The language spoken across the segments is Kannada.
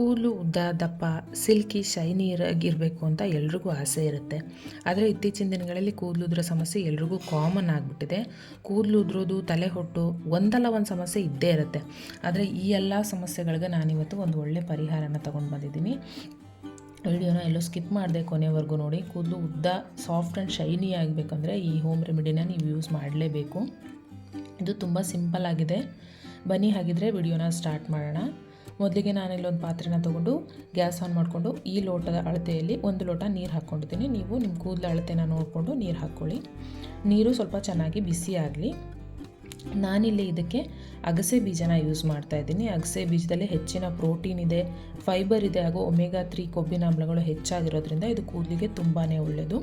ಕೂದಲು ಉದ್ದ ದಪ್ಪ ಸಿಲ್ಕಿ, ಶೈನಿ ಇರಬೇಕು ಅಂತ ಎಲ್ರಿಗೂ ಆಸೆ ಇರುತ್ತೆ. ಆದರೆ ಇತ್ತೀಚಿನ ದಿನಗಳಲ್ಲಿ ಕೂದಲು ಉದುರೋ ಸಮಸ್ಯೆ ಎಲ್ರಿಗೂ ಕಾಮನ್ ಆಗಿಬಿಟ್ಟಿದೆ. ಕೂದಲು ಉದ್ರೋದು, ತಲೆ ಹೊಟ್ಟು ಒಂದಲ್ಲ ಒಂದು ಸಮಸ್ಯೆ ಇದ್ದೇ ಇರುತ್ತೆ. ಆದರೆ ಈ ಎಲ್ಲ ಸಮಸ್ಯೆಗಳಿಗೆ ನಾನಿವತ್ತು ಒಂದು ಒಳ್ಳೆ ಪರಿಹಾರನ ತೊಗೊಂಡು ಬಂದಿದ್ದೀನಿ. ವಿಡಿಯೋನ ಎಲ್ಲೋ ಸ್ಕಿಪ್ ಮಾಡಿದೆ ಕೊನೆವರೆಗೂ ನೋಡಿ. ಕೂದಲು ಉದ್ದ ಸಾಫ್ಟ್ ಆ್ಯಂಡ್ ಶೈನಿ ಆಗಬೇಕಂದ್ರೆ ಈ ಹೋಮ್ ರೆಮಿಡಿನ ನೀವು ಯೂಸ್ ಮಾಡಲೇಬೇಕು. ಇದು ತುಂಬ ಸಿಂಪಲ್ ಆಗಿದೆ. ಬನ್ನಿ, ಹಾಗಿದ್ರೆ ವಿಡಿಯೋನ ಸ್ಟಾರ್ಟ್ ಮಾಡೋಣ. ಮೊದಲಿಗೆ ನಾನಿಲ್ಲೊಂದು ಪಾತ್ರೆನ ತೊಗೊಂಡು ಗ್ಯಾಸ್ ಆನ್ ಮಾಡಿಕೊಂಡು ಈ ಲೋಟದ ಅಳತೆಯಲ್ಲಿ ಒಂದು ಲೋಟ ನೀರು ಹಾಕ್ಕೊಂಡಿದ್ದೀನಿ. ನೀವು ನಿಮ್ಮ ಕೂದಲ ಅಳತೆನ ನೋಡಿಕೊಂಡು ನೀರು ಹಾಕ್ಕೊಳ್ಳಿ. ನೀರು ಸ್ವಲ್ಪ ಚೆನ್ನಾಗಿ ಬಿಸಿ ಆಗಲಿ. ನಾನಿಲ್ಲಿ ಇದಕ್ಕೆ ಅಗಸೆ ಬೀಜನ ಯೂಸ್ ಮಾಡ್ತಾ ಇದ್ದೀನಿ. ಅಗಸೆ ಬೀಜದಲ್ಲಿ ಹೆಚ್ಚಿನ ಪ್ರೋಟೀನ್ ಇದೆ ಫೈಬರ್ ಇದೆ, ಹಾಗೂ ಒಮೆಗಾ ತ್ರೀ ಕೊಬ್ಬಿನ ಆಮ್ಲಗಳು ಹೆಚ್ಚಾಗಿರೋದ್ರಿಂದ ಇದು ಕೂದಲಿಗೆ ತುಂಬಾ ಒಳ್ಳೆಯದು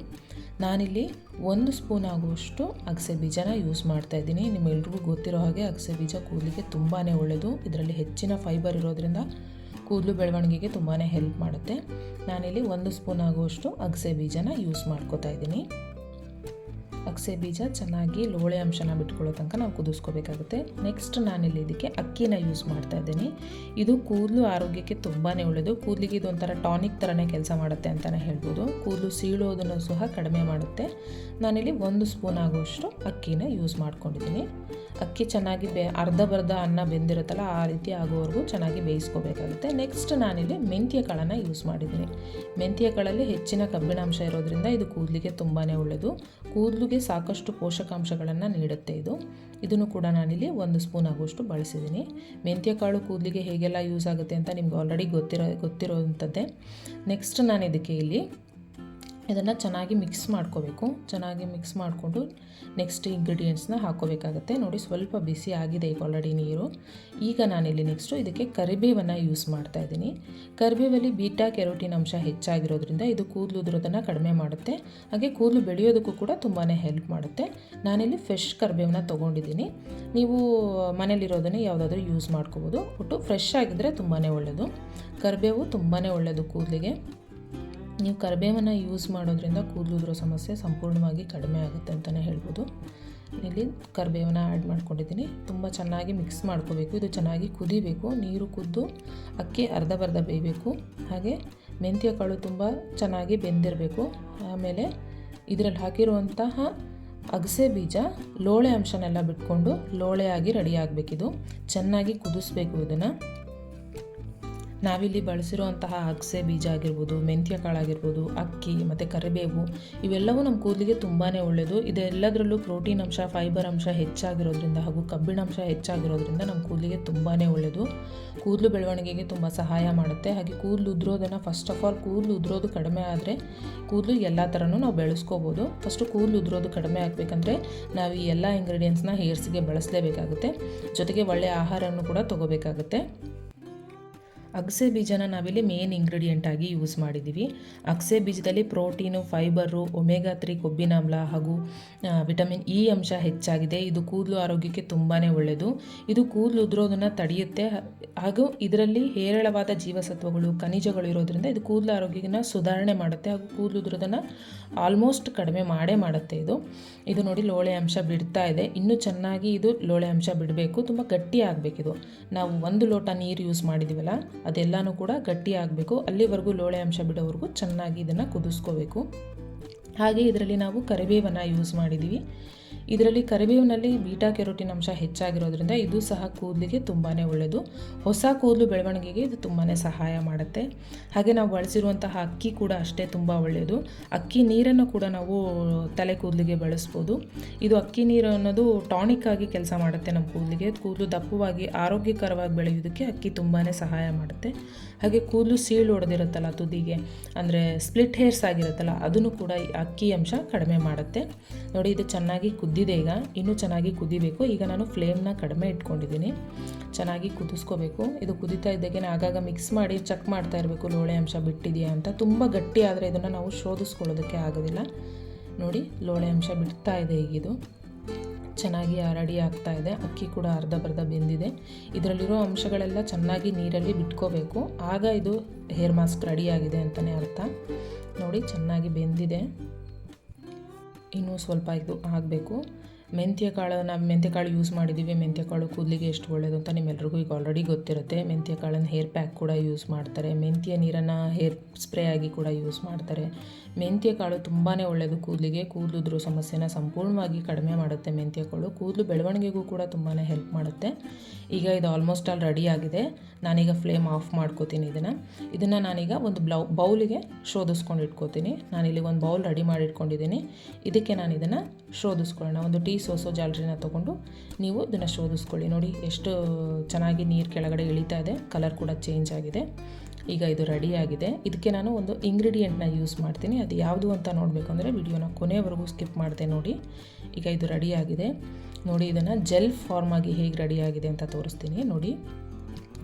ನಾನಿಲ್ಲಿ ಒಂದು ಸ್ಪೂನ್ ಆಗುವಷ್ಟು ಅಗಸೆ ಬೀಜನ ಯೂಸ್ ಮಾಡ್ತಾ ಇದ್ದೀನಿ. ನಿಮ್ಮೆಲ್ರಿಗೂ ಗೊತ್ತಿರೋ ಹಾಗೆ ಅಗಸೆ ಬೀಜ ಕೂದಲಿಗೆ ತುಂಬಾ ಒಳ್ಳೆಯದು ಇದರಲ್ಲಿ ಹೆಚ್ಚಿನ ಫೈಬರ್ ಇರೋದ್ರಿಂದ ಕೂದಲು ಬೆಳವಣಿಗೆಗೆ ತುಂಬಾ ಹೆಲ್ಪ್ ಮಾಡುತ್ತೆ. ನಾನಿಲ್ಲಿ ಒಂದು ಸ್ಪೂನ್ ಆಗುವಷ್ಟು ಅಗಸೆ ಬೀಜನ ಯೂಸ್ ಮಾಡ್ಕೋತಾ ಇದ್ದೀನಿ. ಅಗಸೆ ಬೀಜ ಚೆನ್ನಾಗಿ ಲೋಳೆ ಅಂಶನ ಬಿಟ್ಕೊಳ್ಳೋ ತನಕ ನಾವು ಕುದಿಸ್ಕೋಬೇಕಾಗುತ್ತೆ. ನೆಕ್ಸ್ಟ್ ನಾನಿಲ್ಲಿ ಇದಕ್ಕೆ ಅಕ್ಕಿನ ಯೂಸ್ ಮಾಡ್ತಾ ಇದ್ದೀನಿ. ಇದು ಕೂದಲು ಆರೋಗ್ಯಕ್ಕೆ ತುಂಬಾ ಒಳ್ಳೆಯದು ಕೂದಲಿಗೆ ಇದೊಂಥರ ಟಾನಿಕ್ ಥರನೇ ಕೆಲಸ ಮಾಡುತ್ತೆ ಅಂತಲೇ ಹೇಳ್ಬೋದು. ಕೂದಲು ಸೀಳೋದನ್ನು ಸಹ ಕಡಿಮೆ ಮಾಡುತ್ತೆ. ನಾನಿಲ್ಲಿ ಒಂದು ಸ್ಪೂನ್ ಆಗುವಷ್ಟು ಅಕ್ಕಿನ ಯೂಸ್ ಮಾಡ್ಕೊಂಡಿದ್ದೀನಿ. ಅಕ್ಕಿ ಚೆನ್ನಾಗಿ ಬೆ ಅರ್ಧ ಬರ್ಧ ಅನ್ನ ಬೆಂದಿರುತ್ತಲ್ಲ, ಆ ರೀತಿ ಆಗೋವರೆಗೂ ಚೆನ್ನಾಗಿ ಬೇಯಿಸ್ಕೋಬೇಕಾಗುತ್ತೆ. ನೆಕ್ಸ್ಟ್ ನಾನಿಲ್ಲಿ ಮೆಂತ್ಯ ಕಾಳನ್ನು ಯೂಸ್ ಮಾಡಿದ್ದೀನಿ. ಮೆಂತ್ಯ ಕಾಳಲ್ಲಿ ಹೆಚ್ಚಿನ ಕಬ್ಬಿಣಾಂಶ ಇರೋದ್ರಿಂದ ಇದು ಕೂದಲಿಗೆ ತುಂಬಾ ಒಳ್ಳೆಯದು ಕೂದಲಿಗೆ ಸಾಕಷ್ಟು ಪೋಷಕಾಂಶಗಳನ್ನು ನೀಡುತ್ತೆ ಇದು. ಇದನ್ನು ಕೂಡ ನಾನಿಲ್ಲಿ ಒಂದು ಸ್ಪೂನ್ ಆಗುವಷ್ಟು ಬಳಸಿದ್ದೀನಿ. ಮೆಂತ್ಯ ಕಾಳು ಕೂದಲಿಗೆ ಹೇಗೆಲ್ಲ ಯೂಸ್ ಆಗುತ್ತೆ ಅಂತ ನಿಮ್ಗೆ ಆಲ್ರೆಡಿ ಗೊತ್ತಿರೋ ಗೊತ್ತಿರೋವಂಥದ್ದೇ ನೆಕ್ಸ್ಟ್ ನಾನು ಇದಕ್ಕೆ ಇಲ್ಲಿ ಇದನ್ನು ಚೆನ್ನಾಗಿ ಮಿಕ್ಸ್ ಮಾಡ್ಕೋಬೇಕು. ಚೆನ್ನಾಗಿ ಮಿಕ್ಸ್ ಮಾಡಿಕೊಂಡು ನೆಕ್ಸ್ಟ್ ಇಂಗ್ರೀಡಿಯೆಂಟ್ಸ್ನ ಹಾಕೋಬೇಕಾಗುತ್ತೆ. ನೋಡಿ ಸ್ವಲ್ಪ ಬಿಸಿ ಆಗಿದೆ ಈಗ ಆಲ್ರೆಡಿ ನೀರು. ಈಗ ನಾನಿಲ್ಲಿ ನೆಕ್ಸ್ಟು ಇದಕ್ಕೆ ಕರಿಬೇವನ್ನು ಯೂಸ್ ಮಾಡ್ತಾ ಇದ್ದೀನಿ. ಕರಿಬೇವಲ್ಲಿ ಬೀಟಾ ಕೆರೋಟಿನ್ ಅಂಶ ಹೆಚ್ಚಾಗಿರೋದ್ರಿಂದ ಇದು ಕೂದಲು ಉದುರೋದನ್ನು ಕಡಿಮೆ ಮಾಡುತ್ತೆ. ಹಾಗೆ ಕೂದಲು ಬೆಳೆಯೋದಕ್ಕೂ ಕೂಡ ತುಂಬಾ ಹೆಲ್ಪ್ ಮಾಡುತ್ತೆ. ನಾನಿಲ್ಲಿ ಫ್ರೆಶ್ ಕರಿಬೇವನ್ನ ತೊಗೊಂಡಿದ್ದೀನಿ. ನೀವು ಮನೇಲಿರೋದನ್ನೇ ಯಾವುದಾದ್ರೂ ಯೂಸ್ ಮಾಡ್ಕೋಬೋದು. ಒಟ್ಟು ಫ್ರೆಶ್ ಆಗಿದ್ದರೆ ತುಂಬಾ ಒಳ್ಳೆಯದು ಕರಿಬೇವು ತುಂಬಾ ಒಳ್ಳೆಯದು ಕೂದಲಿಗೆ. ನೀವು ಕರಿಬೇವನ್ನು ಯೂಸ್ ಮಾಡೋದ್ರಿಂದ ಕೂದಲು ಉದುರೋ ಸಮಸ್ಯೆ ಸಂಪೂರ್ಣವಾಗಿ ಕಡಿಮೆ ಆಗುತ್ತೆ ಅಂತಲೇ ಹೇಳ್ಬೋದು. ಇಲ್ಲಿ ಕರಿಬೇವನ್ನು ಆ್ಯಡ್ ಮಾಡ್ಕೊಂಡಿದ್ದೀನಿ. ತುಂಬ ಚೆನ್ನಾಗಿ ಮಿಕ್ಸ್ ಮಾಡ್ಕೋಬೇಕು. ಇದು ಚೆನ್ನಾಗಿ ಕುದಿಬೇಕು. ನೀರು ಕುದ್ದು ಅಕ್ಕಿ ಅರ್ಧ ಬರ್ಧ ಬೇಯಬೇಕು. ಹಾಗೆ ಮೆಂತ್ಯ ಕಾಳು ತುಂಬ ಚೆನ್ನಾಗಿ ಬೆಂದಿರಬೇಕು. ಆಮೇಲೆ ಇದರಲ್ಲಿ ಹಾಕಿರುವಂತಹ ಅಗಸೆ ಬೀಜ ಲೋಳೆ ಅಂಶನೆಲ್ಲ ಬಿಟ್ಕೊಂಡು ಲೋಳೆಯಾಗಿ ರೆಡಿ ಆಗಬೇಕಿದು. ಚೆನ್ನಾಗಿ ಕುದಿಸ್ಬೇಕು ಇದನ್ನು. ನಾವಿಲ್ಲಿ ಬಳಸಿರುವಂತಹ ಅಗಸೆ ಬೀಜ ಆಗಿರ್ಬೋದು, ಮೆಂತ್ಯ ಕಾಳಾಗಿರ್ಬೋದು ಅಕ್ಕಿ ಮತ್ತು ಕರಿಬೇವು, ಇವೆಲ್ಲವೂ ನಮ್ಮ ಕೂದಲಿಗೆ ತುಂಬಾ ಒಳ್ಳೆಯದು ಇದೆಲ್ಲದರಲ್ಲೂ ಪ್ರೋಟೀನ್ ಅಂಶ, ಫೈಬರ್ ಅಂಶ ಹೆಚ್ಚಾಗಿರೋದ್ರಿಂದ ಹಾಗೂ ಕಬ್ಬಿಣಾಂಶ ಹೆಚ್ಚಾಗಿರೋದ್ರಿಂದ ನಮ್ಮ ಕೂದಲಿಗೆ ತುಂಬಾ ಒಳ್ಳೆಯದು ಕೂದಲು ಬೆಳವಣಿಗೆಗೆ ತುಂಬ ಸಹಾಯ ಮಾಡುತ್ತೆ. ಹಾಗೆ ಕೂದಲು ಉದ್ರೋದನ್ನು ಫಸ್ಟ್ ಆಫ್ ಆಲ್ ಕೂದಲು ಉದ್ರೋದು ಕಡಿಮೆ ಆದರೆ ಕೂದಲು ಎಲ್ಲ ಥರನೂ ನಾವು ಬೆಳೆಸ್ಕೋಬೋದು. ಫಸ್ಟು ಕೂದಲು ಉದ್ರೋದು ಕಡಿಮೆ ಆಗಬೇಕಂದ್ರೆ ನಾವು ಈ ಎಲ್ಲ ಇಂಗ್ರೀಡಿಯೆಂಟ್ಸ್ನ ಹೇರ್ಸ್ಗೆ ಬಳಸಲೇಬೇಕಾಗುತ್ತೆ. ಜೊತೆಗೆ ಒಳ್ಳೆಯ ಆಹಾರವನ್ನು ಕೂಡ ತೊಗೋಬೇಕಾಗುತ್ತೆ. ಅಗಸೆ ಬೀಜನ ನಾವಿಲ್ಲಿ ಮೇನ್ ಇಂಗ್ರೀಡಿಯೆಂಟ್ ಆಗಿ ಯೂಸ್ ಮಾಡಿದ್ದೀವಿ ಅಗಸೆ ಬೀಜದಲ್ಲಿ ಪ್ರೋಟೀನು ಫೈಬರು ಒಮೆಗಾ ತ್ರೀ ಕೊಬ್ಬಿನಾಮ್ಲ ಹಾಗೂ ವಿಟಮಿನ್ ಇ ಅಂಶ ಹೆಚ್ಚಾಗಿದೆ. ಇದು ಕೂದಲು ಆರೋಗ್ಯಕ್ಕೆ ತುಂಬಾ ಒಳ್ಳೆಯದು ಇದು ಕೂದಲು ಉದುರೋದನ್ನು ತಡೆಯುತ್ತೆ. ಹಾಗೂ ಇದರಲ್ಲಿ ಹೇರಳವಾದ ಜೀವಸತ್ವಗಳು, ಖನಿಜಗಳು ಇರೋದ್ರಿಂದ ಇದು ಕೂದಲು ಆರೋಗ್ಯನ ಸುಧಾರಣೆ ಮಾಡುತ್ತೆ ಹಾಗೂ ಕೂದಲು ಉದುರೋದನ್ನು ಆಲ್ಮೋಸ್ಟ್ ಕಡಿಮೆ ಮಾಡೇ ಮಾಡುತ್ತೆ ಇದು. ಇದು ನೋಡಿ ಲೋಳೆ ಅಂಶ ಬಿಡ್ತಾ ಇದೆ. ಇನ್ನೂ ಚೆನ್ನಾಗಿ ಇದು ಲೋಳೆ ಅಂಶ ಬಿಡಬೇಕು. ತುಂಬ ಗಟ್ಟಿ ಆಗಬೇಕಿದು ನಾವು ಒಂದು ಲೋಟ ನೀರು ಯೂಸ್ ಮಾಡಿದ್ದೀವಲ್ಲ ಅದೆಲ್ಲನೂ ಕೂಡ ಗಟ್ಟಿ ಆಗಬೇಕು ಅಲ್ಲಿವರೆಗೂ ಲೋಳೆ ಅಂಶ ಬಿಡೋವರೆಗೂ ಚೆನ್ನಾಗಿ ಇದನ್ನು ಕುದಿಸ್ಕೋಬೇಕು. ಹಾಗೆ ಇದರಲ್ಲಿ ನಾವು ಕರಿಬೇವನ್ನು ಯೂಸ್ ಮಾಡಿದ್ದೀವಿ ಇದರಲ್ಲಿ ಕರಿಬೇವಿನಲ್ಲಿ ಬೀಟಾ ಕೆರೋಟಿನ್ ಅಂಶ ಹೆಚ್ಚಾಗಿರೋದ್ರಿಂದ ಇದು ಸಹ ಕೂದಲಿಗೆ ತುಂಬಾ ಒಳ್ಳೆಯದು ಹೊಸ ಕೂದಲು ಬೆಳವಣಿಗೆಗೆ ಇದು ತುಂಬಾ ಸಹಾಯ ಮಾಡುತ್ತೆ. ಹಾಗೆ ನಾವು ಬಳಸಿರುವಂತಹ ಅಕ್ಕಿ ಕೂಡ ಅಷ್ಟೇ ತುಂಬ ಒಳ್ಳೆಯದು ಅಕ್ಕಿ ನೀರನ್ನು ಕೂಡ ನಾವು ತಲೆ ಕೂದಲಿಗೆ ಬಳಸ್ಬೋದು. ಇದು ಅಕ್ಕಿ ನೀರು ಅನ್ನೋದು ಟಾನಿಕ್ ಆಗಿ ಕೆಲಸ ಮಾಡುತ್ತೆ ನಮ್ಮ ಕೂದಲಿಗೆ. ಕೂದಲು ದಪ್ಪವಾಗಿ, ಆರೋಗ್ಯಕರವಾಗಿ ಬೆಳೆಯೋದಕ್ಕೆ ಅಕ್ಕಿ ತುಂಬಾ ಸಹಾಯ ಮಾಡುತ್ತೆ. ಹಾಗೆ ಕೂದಲು ಸೀಳು ಹೊಡೆದಿರುತ್ತಲ್ಲ ತುದಿಗೆ, ಅಂದರೆ ಸ್ಪ್ಲಿಟ್ ಹೇರ್ಸ್ ಆಗಿರುತ್ತಲ್ಲ, ಅದನ್ನು ಕೂಡ ಅಕ್ಕಿ ಅಂಶ ಕಡಿಮೆ ಮಾಡುತ್ತೆ. ನೋಡಿ, ಇದು ಚೆನ್ನಾಗಿ ಕುದ್ದಿದೆ ಈಗ. ಇನ್ನೂ ಚೆನ್ನಾಗಿ ಕುದಿಬೇಕು. ಈಗ ನಾನು ಫ್ಲೇಮ್ನ ಕಡಿಮೆ ಇಟ್ಕೊಂಡಿದ್ದೀನಿ. ಚೆನ್ನಾಗಿ ಕುದಿಸ್ಕೋಬೇಕು. ಇದು ಕುದಿತಾ ಇದ್ದಾಗೆ ಆಗಾಗ ಮಿಕ್ಸ್ ಮಾಡಿ ಚೆಕ್ ಮಾಡ್ತಾ ಇರಬೇಕು, ಲೋಳೆ ಅಂಶ ಬಿಟ್ಟಿದೆಯಾ ಅಂತ. ತುಂಬ ಗಟ್ಟಿ ಆದರೆ ಇದನ್ನು ನಾವು ಶೋಧಿಸ್ಕೊಳ್ಳೋದಕ್ಕೆ ಆಗೋದಿಲ್ಲ. ನೋಡಿ, ಲೋಳೆ ಅಂಶ ಬಿಡ್ತಾ ಇದೆ ಈಗಿದು ಚೆನ್ನಾಗಿ ರೆಡಿ ಆಗ್ತಾ ಇದೆ. ಅಕ್ಕಿ ಕೂಡ ಅರ್ಧ ಬರ್ಧ ಬೆಂದಿದೆ. ಇದರಲ್ಲಿರೋ ಅಂಶಗಳೆಲ್ಲ ಚೆನ್ನಾಗಿ ನೀರಲ್ಲಿ ಬಿಟ್ಕೋಬೇಕು. ಆಗ ಇದು ಹೇರ್ ಮಾಸ್ಕ್ ರೆಡಿಯಾಗಿದೆ ಅಂತಲೇ ಅರ್ಥ. ನೋಡಿ, ಚೆನ್ನಾಗಿ ಬೆಂದಿದೆ. ಇನ್ನೂ ಸ್ವಲ್ಪ ಇದು ಆಗಬೇಕು. ಮೆಂತ್ಯ ಕಾಳನ್ನ ಮೆಂತ್ಯ ಕಾಳು ಯೂಸ್ ಮಾಡಿದ್ದೀವಿ ಮೆಂತ್ಯ ಕಾಳು ಕೂದಲಿಗೆ ಎಷ್ಟು ಒಳ್ಳೆಯದು ಅಂತ ನಿಮ್ಮೆಲ್ರಿಗೂ ಈಗ ಆಲ್ರೆಡಿ ಗೊತ್ತಿರುತ್ತೆ. ಮೆಂತ್ಯ ಕಾಳನ್ನು ಹೇರ್ ಪ್ಯಾಕ್ ಕೂಡ ಯೂಸ್ ಮಾಡ್ತಾರೆ. ಮೆಂತ್ಯ ನೀರನ್ನು ಹೇರ್ ಸ್ಪ್ರೇ ಆಗಿ ಕೂಡ ಯೂಸ್ ಮಾಡ್ತಾರೆ. ಮೆಂತ್ಯ ಕಾಳು ತುಂಬಾ ಒಳ್ಳೆಯದು ಕೂದಲಿಗೆ. ಕೂದಲುದ್ರ ಸಮಸ್ಯೆನ ಸಂಪೂರ್ಣವಾಗಿ ಕಡಿಮೆ ಮಾಡುತ್ತೆ ಮೆಂತ್ಯ ಕಾಳು. ಕೂದಲು ಬೆಳವಣಿಗೆಗೂ ಕೂಡ ತುಂಬಾ ಹೆಲ್ಪ್ ಮಾಡುತ್ತೆ. ಈಗ ಇದು ಆಲ್ಮೋಸ್ಟ್ ಆಲ್ ರೆಡಿ ಆಗಿದೆ. ನಾನೀಗ ಫ್ಲೇಮ್ ಆಫ್ ಮಾಡ್ಕೋತೀನಿ ಇದನ್ನು. ಇದನ್ನು ನಾನೀಗ ಒಂದು ಬ್ಲೌ ಬೌಲಿಗೆ ಶೋಧಿಸ್ಕೊಂಡು ಇಟ್ಕೋತೀನಿ. ನಾನಿಲ್ಲಿ ಒಂದು ಬೌಲ್ ರೆಡಿ ಮಾಡಿ ಇಟ್ಕೊಂಡಿದ್ದೀನಿ ಇದಕ್ಕೆ ನಾನು ಇದನ್ನು ಶೋಧಿಸ್ಕೊಳ್ಳೋಣ. ಒಂದು ಟೀ ಸೋಸೋ ಜಾಲರಿನ ತೊಗೊಂಡು ನೀವು ಇದನ್ನು ಶೋಧಿಸ್ಕೊಳ್ಳಿ. ನೋಡಿ, ಎಷ್ಟು ಚೆನ್ನಾಗಿ ನೀರು ಕೆಳಗಡೆ ಇಳಿತಾ ಇದೆ. ಕಲರ್ ಕೂಡ ಚೇಂಜ್ ಆಗಿದೆ. ಈಗ ಇದು ರೆಡಿ ಆಗಿದೆ. ಇದಕ್ಕೆ ನಾನು ಒಂದು ಇಂಗ್ರೀಡಿಯೆಂಟ್ನ ಯೂಸ್ ಮಾಡ್ತೀನಿ. ಅದು ಯಾವುದು ಅಂತ ನೋಡಬೇಕು ಅಂದರೆ ವಿಡಿಯೋನ ಕೊನೆಯವರೆಗೂ ಸ್ಕಿಪ್ ಮಾಡಿದೆ ನೋಡಿ. ಈಗ ಇದು ರೆಡಿ ಆಗಿದೆ. ನೋಡಿ, ಇದನ್ನು ಜೆಲ್ ಫಾರ್ಮ್ ಆಗಿ ಹೇಗೆ ರೆಡಿ ಆಗಿದೆ ಅಂತ ತೋರಿಸ್ತೀನಿ. ನೋಡಿ,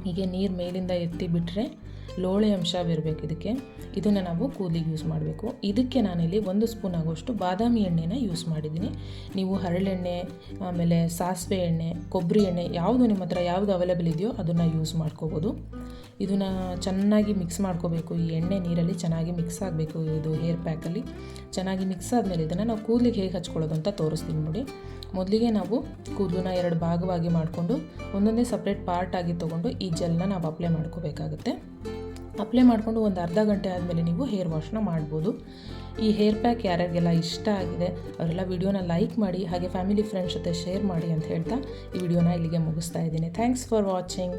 ಹೀಗೆ ನೀರು ಮೇಲಿಂದ ಎತ್ತಿ ಬಿಟ್ಟರೆ ಲೋಳೆ ಅಂಶ ಬರಬೇಕು ಇದಕ್ಕೆ. ಇದನ್ನು ನಾವು ಕೂದಲಿಗೆ ಯೂಸ್ ಮಾಡಬೇಕು. ಇದಕ್ಕೆ ನಾನಿಲ್ಲಿ ಒಂದು ಸ್ಪೂನ್ ಆಗೋಷ್ಟು ಬಾದಾಮಿ ಎಣ್ಣೆನ ಯೂಸ್ ಮಾಡಿದ್ದೀನಿ. ನೀವು ಹರಳೆಣ್ಣೆ, ಆಮೇಲೆ ಸಾಸಿವೆ ಎಣ್ಣೆ, ಕೊಬ್ಬರಿ ಎಣ್ಣೆ, ಯಾವುದು ನಿಮ್ಮ ಹತ್ರ ಯಾವುದು ಅವೈಲೇಬಲ್ ಇದೆಯೋ ಅದನ್ನು ಯೂಸ್ ಮಾಡ್ಕೋಬೋದು. ಇದನ್ನು ಚೆನ್ನಾಗಿ ಮಿಕ್ಸ್ ಮಾಡ್ಕೋಬೇಕು. ಈ ಎಣ್ಣೆ ನೀರಲ್ಲಿ ಚೆನ್ನಾಗಿ ಮಿಕ್ಸ್ ಆಗಬೇಕು ಇದು ಹೇರ್ ಪ್ಯಾಕಲ್ಲಿ ಚೆನ್ನಾಗಿ ಮಿಕ್ಸ್ ಆದಮೇಲೆ ಇದನ್ನು ನಾವು ಕೂದಲಿಗೆ ಹೇಗೆ ಹಚ್ಕೊಳ್ಳೋದು ಅಂತ ತೋರಿಸ್ತೀನಿ ನೋಡಿ. ಮೊದಲಿಗೆ ನಾವು ಕೂದಲನ್ನ ಎರಡು ಭಾಗವಾಗಿ ಮಾಡಿಕೊಂಡು ಒಂದೊಂದೇ ಸಪ್ರೇಟ್ ಪಾರ್ಟ್ ಆಗಿ ತೊಗೊಂಡು ಈ ಜೆಲ್ನ ನಾವು ಅಪ್ಲೈ ಮಾಡ್ಕೋಬೇಕಾಗುತ್ತೆ. ಅಪ್ಲೈ ಮಾಡಿಕೊಂಡು ಒಂದು ಅರ್ಧ ಗಂಟೆ ಆದಮೇಲೆ ನೀವು ಹೇರ್ ವಾಶ್ನ ಮಾಡ್ಬೋದು. ಈ ಹೇರ್ ಪ್ಯಾಕ್ ಯಾರ್ಯಾರಿಗೆಲ್ಲ ಇಷ್ಟ ಆಗಿದೆ ಅವರೆಲ್ಲ ವಿಡಿಯೋನ ಲೈಕ್ ಮಾಡಿ, ಹಾಗೆ ಫ್ಯಾಮಿಲಿ ಫ್ರೆಂಡ್ಸ್ ಜೊತೆ ಶೇರ್ ಮಾಡಿ ಅಂತ ಹೇಳ್ತಾ ಈ ವಿಡಿಯೋನ ಇಲ್ಲಿಗೆ ಮುಗಿಸ್ತಾ ಇದ್ದೀನಿ. Thanks for watching